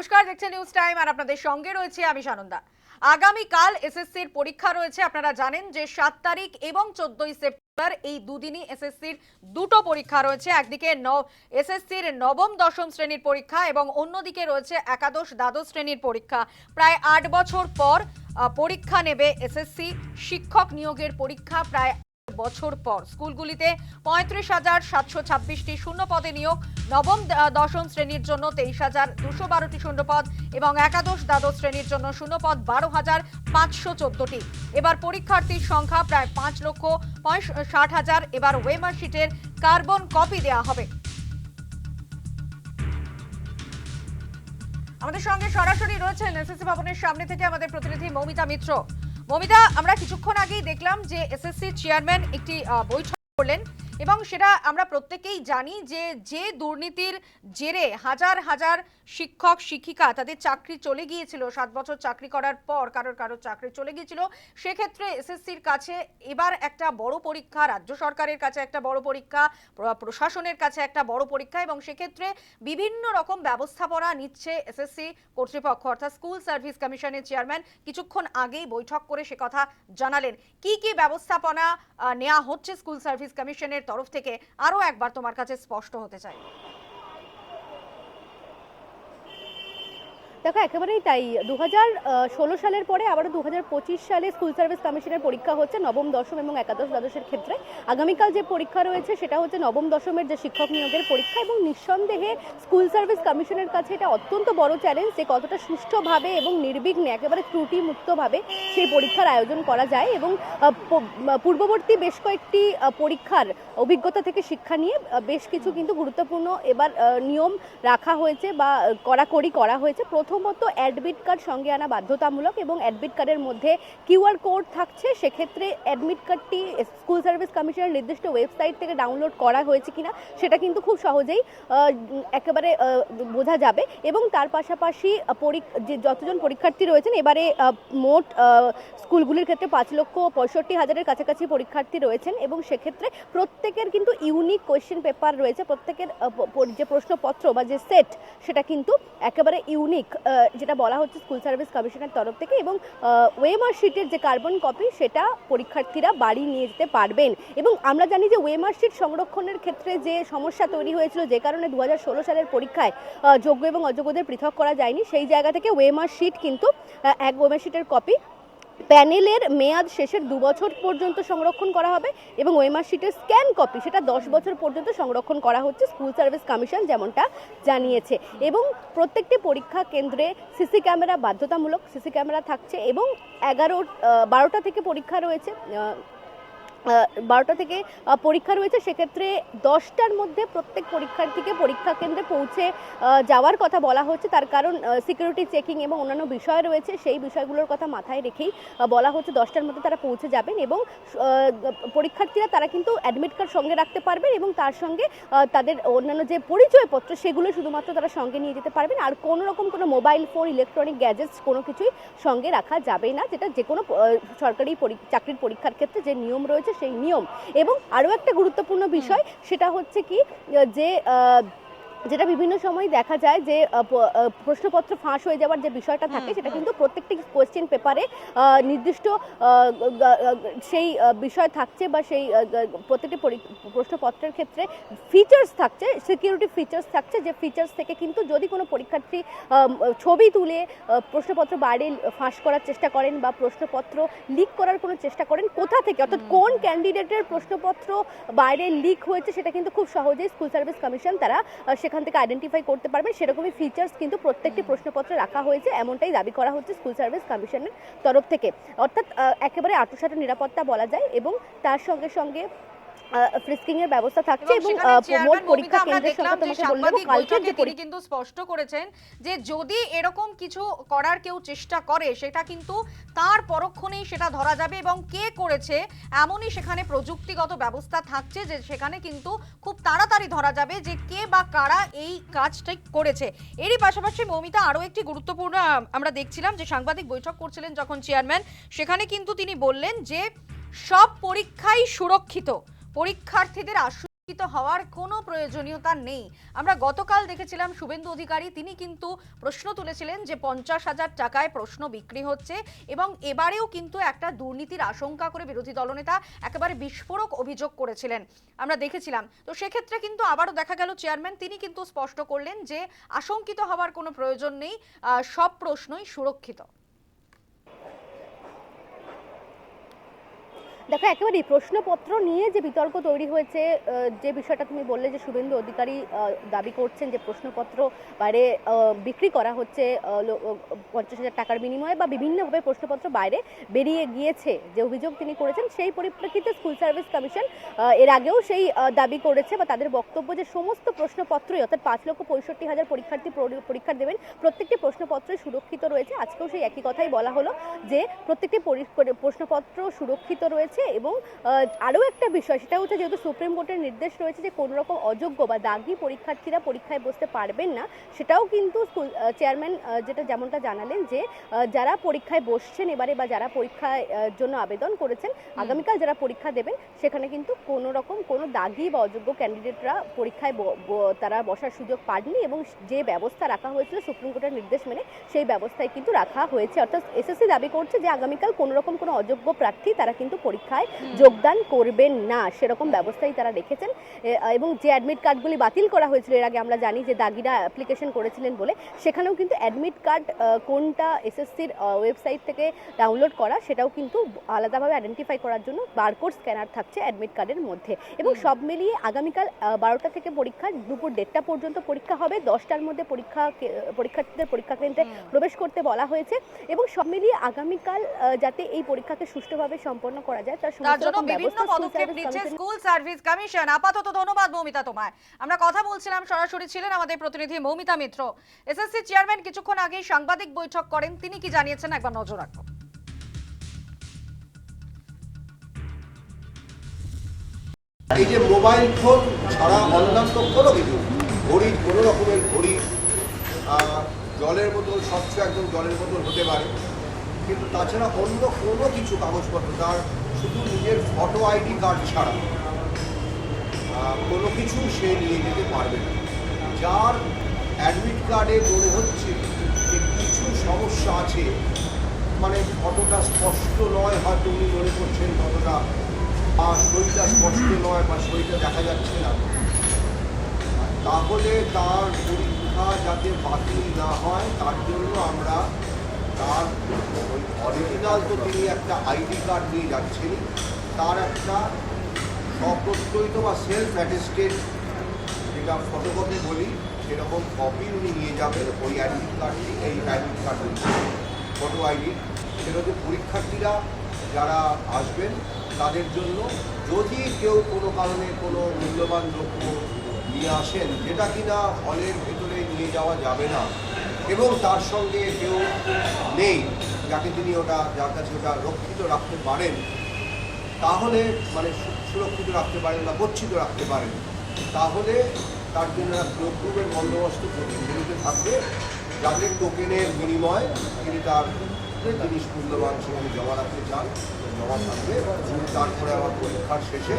নমস্কার, দেখছেন news time আর আপনাদের সঙ্গে রয়েছে আমি সানন্দা। আগামীকাল এসএসসির পরীক্ষা রয়েছে, আপনারা জানেন যে সাত তারিখ এবং চোদ্দই সেপ্টেম্বর এই দুদিনই এসএসসির দুটো পরীক্ষা রয়েছে, একদিকে এসএসসির নবম দশম শ্রেণির পরীক্ষা এবং অন্যদিকে রয়েছে একাদশ দ্বাদশ শ্রেণির পরীক্ষা। প্রায় আট বছর পর পরীক্ষা নেবে এসএসসি শিক্ষক নিয়োগের পরীক্ষা প্রায় বছর পর। স্কুলগুলিতে পঁয়ত্রিশ হাজার সাতশো ছাব্বিশটি শূন্য পদে নিয়োগ, নবম দশম শ্রেণির জন্য তেইশ হাজার দুশো বারোটি শূন্যপদ এবং একাদশ, দ্বাদশ শ্রেণির জন্য শূন্যপদ বারো হাজার পাঁচশো চোদ্দটি। এবার পরীক্ষার্থীর সংখ্যা প্রায় পাঁচ লক্ষ ষাট হাজার। এবার ওয়েমার শিটের কার্বন কপি দেওয়া হবে। আমাদের সঙ্গে সরাসরি রয়েছেন এসএসসি ভবনের সামনে থেকে আমাদের প্রতিনিধি মৌমিতা মিত্র। মৌমিতা আমরা কিছুক্ষণ আগেই দেখলাম যে এসএসসি চেয়ারম্যান একটি বৈঠক করলেন। এবং সেটা আমরা প্রত্যেকেই জানি যে যে দুর্নীতির জেরে হাজার হাজার শিক্ষক, শিক্ষিকা তাদের চাকরি চলে গিয়েছিল। সাত বছর চাকরি করার পর কারোর কারোর চাকরি চলে গিয়েছিল। সেক্ষেত্রে এসএসসির কাছে এবার একটা বড় পরীক্ষা, রাজ্য সরকারের কাছে একটা বড় পরীক্ষা প্রশাসনের কাছে একটা বড় পরীক্ষা এবং সেক্ষেত্রে বিভিন্ন রকম ব্যবস্থাপনা নিচ্ছে এসএসসি কর্তৃপক্ষ। অর্থাৎ স্কুল সার্ভিস কমিশনের চেয়ারম্যান কিছুক্ষণ আগেই বৈঠক করে সে কথা জানালেন। কি কি ব্যবস্থাপনা নেওয়া হচ্ছে স্কুল সার্ভিস কমিশনের তরফ থেকে আরও একবার তোমার কাছে স্পষ্ট হতে চাই। দেখো, একেবারেই তাই। দু ষোলো সালের পরে আবারও দু পঁচিশ সালে স্কুল সার্ভিস কমিশনের পরীক্ষা হচ্ছে নবম, দশম এবং একাদশ দ্বাদশের ক্ষেত্রে। আগামীকাল যে পরীক্ষা রয়েছে, সেটা হচ্ছে নবম, দশমের যে শিক্ষক নিয়োগের পরীক্ষা এবং নিঃসন্দেহে স্কুল সার্ভিস কমিশনের কাছে এটা অত্যন্ত বড় চ্যালেঞ্জ যে কতটা সুষ্ঠুভাবে এবং নির্বিঘ্নে, একেবারে ত্রুটিমুক্তভাবে সেই পরীক্ষার আয়োজন করা যায় এবং পূর্ববর্তী বেশ কয়েকটি পরীক্ষার অভিজ্ঞতা থেকে শিক্ষা নিয়ে বেশ কিছু কিন্তু গুরুত্বপূর্ণ এবার নিয়ম রাখা হয়েছে বা কড়াকড়ি করা হয়েছে। প্রথমত অ্যাডমিট কার্ড সঙ্গে আনা বাধ্যতামূলক এবং অ্যাডমিট কার্ডের মধ্যে কিউআর কোড থাকছে, সেক্ষেত্রে অ্যাডমিট কার্ডটি স্কুল সার্ভিস কমিশনের নির্দিষ্ট ওয়েবসাইট থেকে ডাউনলোড করা হয়েছে কিনা, সেটা কিন্তু খুব সহজেই একেবারে বোঝা যাবে এবং তার পাশাপাশি যে যতজন পরীক্ষার্থী রয়েছেন, এবারে মোট স্কুলগুলির ক্ষেত্রে পাঁচ লক্ষ পঁয়ষট্টি হাজারের কাছাকাছি পরীক্ষার্থী রয়েছেন এবং সেক্ষেত্রে প্রত্যেকের কিন্তু ইউনিক কোয়েশ্চেন পেপার রয়েছে, প্রত্যেকের যে প্রশ্নপত্র বা যে সেট সেটা কিন্তু একেবারে ইউনিক যেটা বলা হচ্ছে স্কুল সার্ভিস কমিশনের তরফ থেকে এবং ওয়েমার শিটের যে কার্বন কপি সেটা পরীক্ষার্থীরা বাড়ি নিয়ে যেতে পারবেন। এবং আমরা জানি যে ওয়েমার শিট সংরক্ষণের ক্ষেত্রে যে সমস্যা তৈরি হয়েছিল যে কারণে দু হাজার ষোলো সালের পরীক্ষায় যোগ্য এবং অযোগ্যদের পৃথক করা যায়নি, সেই জায়গা থেকে ওয়েমার শিট কিন্তু এক ওয়েমার শিটের কপি প্যানেলের মেয়াদ শেষের দু বছর পর্যন্ত সংরক্ষণ করা হবে এবং ওয়েমার্কশিটের স্ক্যান কপি, সেটা দশ বছর পর্যন্ত সংরক্ষণ করা হচ্ছে স্কুল সার্ভিস কমিশন যেমনটা জানিয়েছে। এবং প্রত্যেকটি পরীক্ষা কেন্দ্রে সিসি ক্যামেরা বাধ্যতামূলক সিসি ক্যামেরা থাকছে এবং এগারো বারোটা থেকে পরীক্ষা রয়েছে। বারোটা থেকে পরীক্ষা রয়েছে। সেক্ষেত্রে দশটার মধ্যে প্রত্যেক পরীক্ষার্থীকে পরীক্ষা কেন্দ্রে পৌঁছে যাওয়ার কথা বলা হচ্ছে। তার কারণ সিকিউরিটি চেকিং এবং অন্যান্য বিষয় রয়েছে। সেই বিষয়গুলোর কথা মাথায় রেখেই বলা হচ্ছে দশটার মধ্যে তারা পৌঁছে যাবেন এবং পরীক্ষার্থীরা তারা কিন্তু অ্যাডমিট কার্ড সঙ্গে রাখতে পারবেন এবং তার সঙ্গে তাদের অন্যান্য যে পরিচয়পত্র, সেগুলো শুধুমাত্র তারা সঙ্গে নিয়ে যেতে পারবেন। আর কোনো রকম কোনো মোবাইল ফোন ইলেকট্রনিক গ্যাজেটস কোনো কিছুই সঙ্গে রাখা যাবে না, যেটা যে কোনো সরকারি চাকরির পরীক্ষার ক্ষেত্রে যে নিয়ম রয়েছে সেই নিয়ম। এবং আরও একটা গুরুত্বপূর্ণ বিষয় সেটা হচ্ছে কি যে যেটা বিভিন্ন সময় দেখা যায় যে প্রশ্নপত্র ফাঁস হয়ে যাওয়ার যে বিষয়টা থাকে সেটা কিন্তু প্রত্যেকটি কোয়েশ্চেন পেপারে নির্দিষ্ট সেই বিষয় থাকছে বা সেই প্রত্যেকটি প্রশ্নপত্রের ক্ষেত্রে ফিচার্স থাকছে সিকিউরিটি ফিচার্স থাকছে যে ফিচার্স থেকে কিন্তু যদি কোনো পরীক্ষার্থী ছবি তুলে প্রশ্নপত্র বাইরে ফাঁস করার চেষ্টা করেন বা প্রশ্নপত্র লিক করার কোনো চেষ্টা করেন কোথা থেকে? অর্থাৎ কোন ক্যান্ডিডেটের প্রশ্নপত্র বাইরে লিক হয়েছে সেটা কিন্তু খুব সহজেই স্কুল সার্ভিস কমিশন তারা আহ, সেখান থেকে আইডেন্টিফাই করতে পারবেন, সেরকমই ফিচার্স কিন্তু প্রত্যেকটি। প্রশ্নপত্রে রাখা হয়েছে এমনটাই দাবি করা হচ্ছে স্কুল সার্ভিস কমিশনের তরফ থেকে অর্থাৎ একেবারে আত্মসাতের নিরাপত্তা বলা যায় এবং তার সঙ্গে সঙ্গে ফ্রিস্কিং এর ব্যবস্থা থাকছে এবং সেখানে আহ, চেয়ারম্যান মোট পরীক্ষা কেন্দ্রের যে তোমাকে বলব সাংবাদিক যে কিন্তু স্পষ্ট করেছেন যে যদি এরকম কিছু করার কেউ চেষ্টা করে সেটা কিন্তু তার পরক্ষণেই সেটা ধরা যাবে এবং কে করেছে এমনই সেখানে প্রযুক্তিগত ব্যবস্থা থাকছে যে সেখানে কিন্তু খুব তাড়াতাড়ি ধরা যাবে যে কে বা কারা এই কাজটাই করেছে। এরই পাশাপাশি মৌমিতা আরও একটি গুরুত্বপূর্ণ আমরা দেখছিলাম যে সাংবাদিক বৈঠক করছিলেন যখন চেয়ারম্যান সেখানে কিন্তু তিনি বললেন যে সব পরীক্ষাই সুরক্ষিত। পরীক্ষার্থীদের আশঙ্কিত হওয়ার কোনো প্রয়োজনীয়তা নেই। আমরা গতকাল দেখেছিলাম শুভেন্দু অধিকারী, তিনি কিন্তু প্রশ্ন তুলেছিলেন যে পঞ্চাশ হাজার টাকায় প্রশ্ন বিক্রি হচ্ছে এবং এবারেও কিন্তু একটা দুর্নীতির আশঙ্কা করে বিরোধী দলনেতা একেবারে বিস্ফোরক অভিযোগ করেছিলেন। আমরা দেখেছিলাম। তো সেক্ষেত্রে কিন্তু আবারও দেখা গেল চেয়ারম্যান, তিনি কিন্তু স্পষ্ট করলেন যে আশঙ্কিত হওয়ার কোনো প্রয়োজন নেই সব প্রশ্নই সুরক্ষিত। দেখো একেবারেই প্রশ্নপত্র নিয়ে যে বিতর্ক তৈরি হয়েছে যে বিষয়টা তুমি বললে যে শুভেন্দু অধিকারী দাবি করছেন যে প্রশ্নপত্র বাইরে বিক্রি করা হচ্ছে পঞ্চাশ হাজার টাকার বিনিময়ে বা বিভিন্নভাবে প্রশ্নপত্র বাইরে বেরিয়ে গিয়েছে। যে অভিযোগ তিনি করেছেন, সেই পরিপ্রেক্ষিতে স্কুল সার্ভিস কমিশন এর আগেও সেই দাবি করেছে বা তাদের বক্তব্য যে সমস্ত প্রশ্নপত্রই, অর্থাৎ পাঁচ লক্ষ পঁয়ষট্টি হাজার পরীক্ষার্থী পরি- পরীক্ষা দেবেন, প্রত্যেকটি প্রশ্নপত্রই সুরক্ষিত রয়েছে। আজকেও সেই একই কথাই বলা হলো যে প্রত্যেকটি পরি- পরি- প্রশ্নপত্র সুরক্ষিত রয়েছে। এবং আরও একটা বিষয় সেটা হচ্ছে যেহেতু সুপ্রিম কোর্টের নির্দেশ রয়েছে যে কোনো রকম অযোগ্য বা দাগি পরীক্ষার্থীরা পরীক্ষায় বসতে পারবেন না সেটাও কিন্তু স্কুল চেয়ারম্যান যেটা যেমনটা জানালেন যে যারা পরীক্ষায় বসছেন এবারে বা যারা পরীক্ষায় জন্য আবেদন করেছেন আগামীকাল যারা পরীক্ষা দেবেন সেখানে কিন্তু কোনো রকম কোনো দাগি বা অযোগ্য ক্যান্ডিডেটরা পরীক্ষায় তারা বসার সুযোগ পাননি এবং যে ব্যবস্থা রাখা হয়েছিল সুপ্রিম কোর্টের নির্দেশ মেনে সেই ব্যবস্থায় কিন্তু রাখা হয়েছে। অর্থাৎ এসএসসি দাবি করছে যে আগামীকাল কোনো রকম কোনো অযোগ্য প্রার্থী তারা কিন্তু পরীক্ষায় যোগদান করবেন না। সেরকম ব্যবস্থাই তারা রেখেছেন। এবং যে অ্যাডমিট কার্ডগুলি বাতিল করা হয়েছিল এর আগে আমরা জানি যে দাগিরা অ্যাপ্লিকেশন করেছিলেন বলে সেখানেও কিন্তু অ্যাডমিট কার্ড কোনটা এসএসসির ওয়েবসাইট থেকে ডাউনলোড করা সেটাও কিন্তু আলাদাভাবে আইডেন্টিফাই করার জন্য বারকোড স্ক্যানার থাকছে অ্যাডমিট কার্ডের মধ্যে। এবং সব মিলিয়ে আগামীকাল বারোটা থেকে পরীক্ষা দুপুর দেড়টা পর্যন্ত পরীক্ষা হবে। দশটার মধ্যে পরীক্ষা পরীক্ষার্থীদের পরীক্ষা কেন্দ্রে প্রবেশ করতে বলা হয়েছে। এবং সব মিলিয়ে আগামীকাল যাতে এই পরীক্ষাকে সুষ্ঠুভাবে সম্পন্ন করা যায় তার তার জন্য বিভিন্ন পদক্ষেপ নিচ্ছে স্কুল সার্ভিস কমিশন। আপাতত ধন্যবাদ মৌমিতা তোমায়। আমরা কথা বলছিলাম সরাসরি ছিলেন আমাদের প্রতিনিধি মৌমিতা মিত্র। এসএসসি চেয়ারম্যান কিছুক্ষণ আগে সাংবাদিক বৈঠক করেন। তিনি কি জানিয়েছেন একবার নজর রাখব এই যে মোবাইল ফোন ছাড়া অন্যান্য কোনো কিছু ঘড়ি কোনো রকমের ঘড়ি জলের বোতল স্বচ্ছ একদম জলের বোতল হতে পারে। কিন্তু তাছাড়া অন্য কোনো কিছু কাগজপত্র, তার শুধু নিজের ফটো আইডি কার্ড ছাড়া কোনো কিছু সে নিয়ে যেতে পারবে না। যার অ্যাডমিট কার্ডে মনে হচ্ছে যে কিছু সমস্যা আছে মানে ফটোটা স্পষ্ট নয় হয়তো উনি মনে করছেন ফটোটা বা শরীরটা স্পষ্ট নয় বা শরীরটা দেখা যাচ্ছে না। তাহলে তার পরীক্ষা যাতে বাতিল না হয়, তার জন্য আমরা তার ওই অরিজিনাল তো তিনি একটা আইডি কার্ড নিয়ে যাচ্ছেন তার একটা অপ্রত্যয়িত বা সেলফ অ্যাটেস্টেড যেটা ফটোকপি বলি, সেরকম কপি উনি নিয়ে যাবেন ওই অ্যাডমিট কার্ডটি এই অ্যাডমিট কার্ড ফটো আইডি সেটা হচ্ছে পরীক্ষার্থীরা যারা আসবেন, তাদের জন্য যদি কেউ কোনো কারণে কোনো মূল্যবান দ্রব্য নিয়ে আসেন, যেটা কিনা হলের ভেতরে নিয়ে যাওয়া যাবে না এবং তার সঙ্গে কেউ নেই যাকে তিনি ওটা, যার কাছে ওটা রক্ষিত রাখতে পারেন। তাহলে মানে সুরক্ষিত রাখতে পারেন বা গচ্ছিত রাখতে পারেন, তাহলে তার জন্য দ্রব্যের বন্দোবস্ত প্রতিযোগিতা থাকবে, যাতে টোকেনের বিনিময়ে তিনি তার জিনিস মূল্যবান সেখানে জমা রাখতে চান, জমা থাকবে তারপরে আবার পরীক্ষার শেষে